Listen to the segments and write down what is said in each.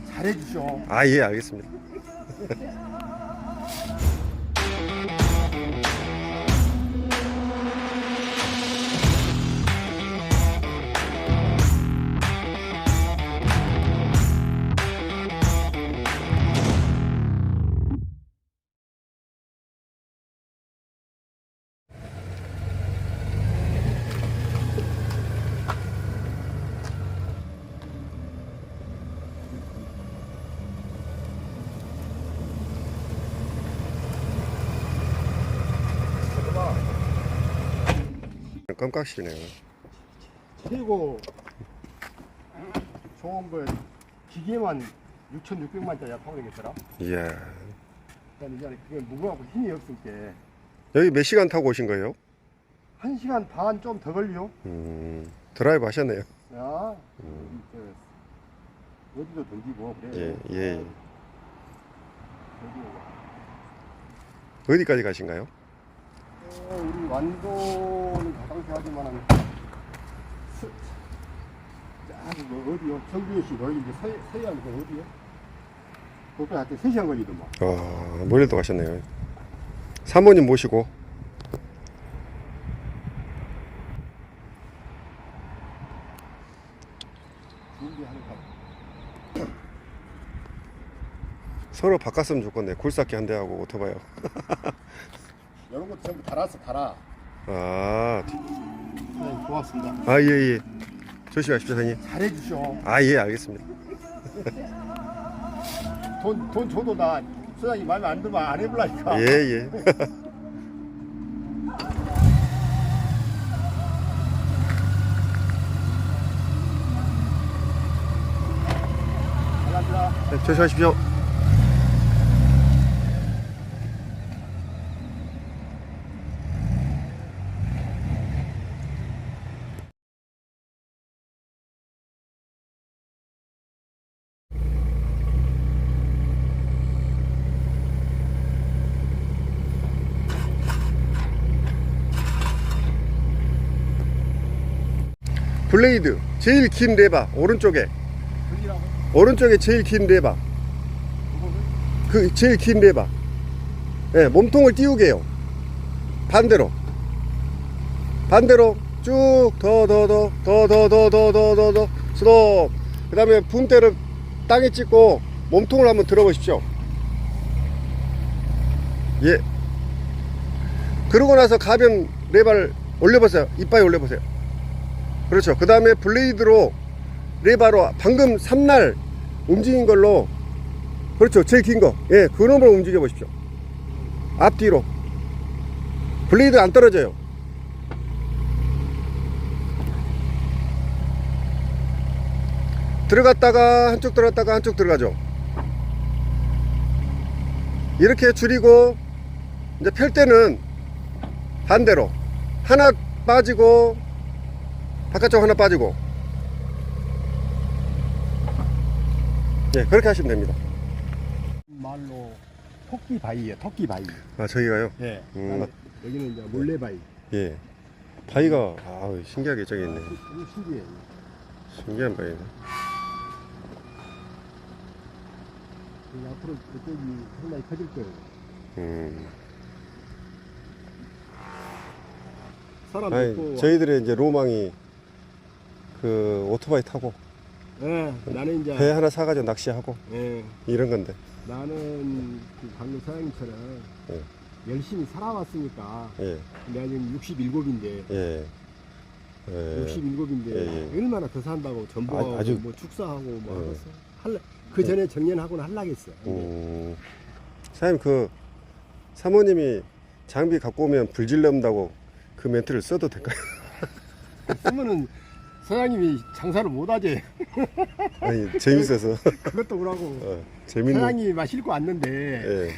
잘해주셔. 아, 예, 알겠습니다. 깜깜시네요. 최고 좋은 거 기계만 6,600만짜리 타고 되겠더라. 이야. 그러니까 이제 그게 무거워갖고 힘이 없을 때 여기 몇 시간 타고 오신 거예요? 1시간 반 좀 더 걸려. 음, 드라이브 하셨네요. 야, 여기 저 어디도 던지고 그래. 예, 예, 예. 여기 어디까지 가신가요? 어, 우리 완도는 가당시 하지만은 스- 저기 뭐 어디요? 정규현 씨 거기 이제 서, 서해안 그 어디요? 하여튼 3시간 걸리더만 아, 멀리도 가셨네요. 사모님 모시고. 준비하는 거 서로 바꿨으면 좋겠네. 굴삭기 한 대하고 오토바이하고. 이런 것도 전부 달았어 달아 아, 네, 고맙습니다 아, 예, 예. 조심하십시오, 사장님. 잘해주셔 아, 예, 알겠습니다. 돈, 돈 줘도 나 소장님 마음에 안 들면 안 해볼라니까 예, 예. 감사합니다 네, 조심하십시오. 블레이드 제일 긴 레바 오른쪽에? 오른쪽에 제일 긴 레바? 그 제일 긴 레바 예, 몸통을 띄우게요 반대로 반대로 쭉 더 더 더 더 더 더 더 더 더더 스톱 그 다음에 붐대를 땅에 찍고 몸통을 한번 들어보십시오 예 그러고 나서 가변 레바를 올려보세요 이빨에 올려보세요 그렇죠 그 다음에 블레이드로 레바로 방금 삼날 움직인 걸로 그렇죠. 제일 긴 거. 예, 그 놈을 움직여 보십시오. 앞뒤로. 블레이드 안 떨어져요. 들어갔다가 한쪽 들어갔다가 한쪽 들어가죠. 이렇게 줄이고 이제 펼 때는 반대로 하나 빠지고 바깥쪽 하나 빠지고 예, 그렇게 하시면 됩니다. 말로 토끼 바위예요 토끼 바위 아, 저희가요? 예 음. 여기는 이제 몰래 바위 예. 바위가 아 신기하게 저기 있네. 이거 신기해 신기한 바위네. 앞으로 그쪽이 상당히 커질 거예요 음. 사람 아니, 저희들의 이제 로망이 그 오토바이 타고 예, 나는 이제 배 하나 사가지고 낚시하고 예, 이런 건데. 나는 그 방금 사장님처럼 예. 열심히 살아왔으니까 예. 내가 지금 67인데 예. 예. 67인데 예, 예. 얼마나 더 산다고 전부하고 아, 아주- 뭐 축사하고 뭐 예. 하겠어 할래 그 전에 정년하고는 할라겠어 음. 사장님 그 사모님이 장비 갖고 오면 불질 넘다고 그 멘트를 써도 될까요? 쓰면은 사장님이 장사를 못하지. 아니 재밌어서. 그것도 그러고. 어, 재밌는 사장님이 막 싣고 왔는데. 예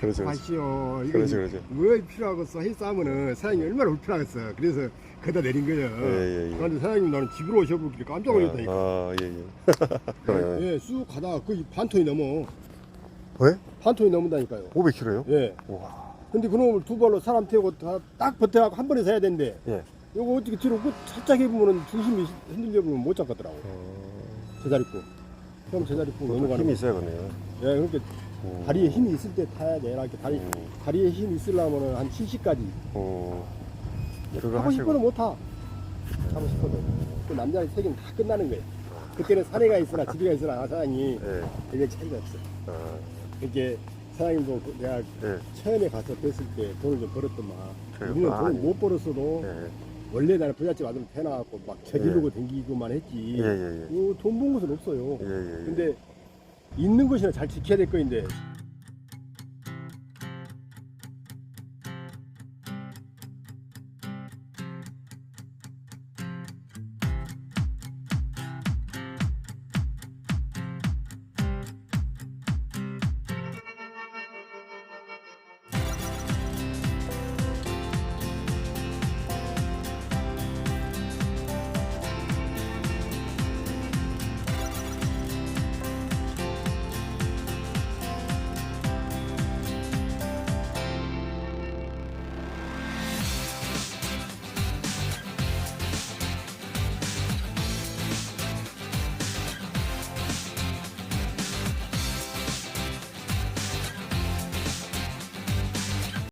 그렇죠 그렇죠. 마시오. 이거 그렇죠, 그렇죠. 왜 필요하겠어? 해 싸면은 사장님이 얼마나 불편하겠어. 그래서 거기다 내린 거예요 예, 예, 예. 그런데 사장님 나는 집으로 오셔보길래 깜짝 놀랐다니까 아예예. 예, 쑥 가다가 거의 반 톤이 넘어. 왜? 반 톤이 넘는다니까요. 500kg요? 예. 와. 근데 그놈을 두 발로 사람 태우고 다 딱 버텨갖고 한 번에 서야 되는데 예. 이거 어떻게 뒤로 끝 살짝 해보면은 중심이 흔들려 보면 못 잡겠더라고 어, 제자리 거 그럼 제자리 꾹 넘어가는 힘이 거. 있어야 겠네요 예, 그러니까 음. 다리에 힘이 있을 때 타야 돼. 이렇게 다리, 음. 다리에 힘이 있으려면 한 70까지. 어, 그거 하고 하시고 싶어도 못 타. 하고 싶어도. 그 남자의 책임 다 끝나는 거예요. 그때는 사내가 있으나 집이가 있으나 사장이 예. 되게 차이가 없어. 아, 이렇게 사장님도 그 내가 예. 처음에 가서 뵀을 때 돈을 좀 벌었더만. 그래요? 우리는 아, 돈을 예. 못 벌었어도 예. 원래 나는 부잣집 아들 태어나갖고 막 저지르고 댕기고만 했지. 예, 예, 예. 어, 돈번 것은 없어요. 예, 예, 예. 근데 있는 것이나 잘 지켜야 될 거인데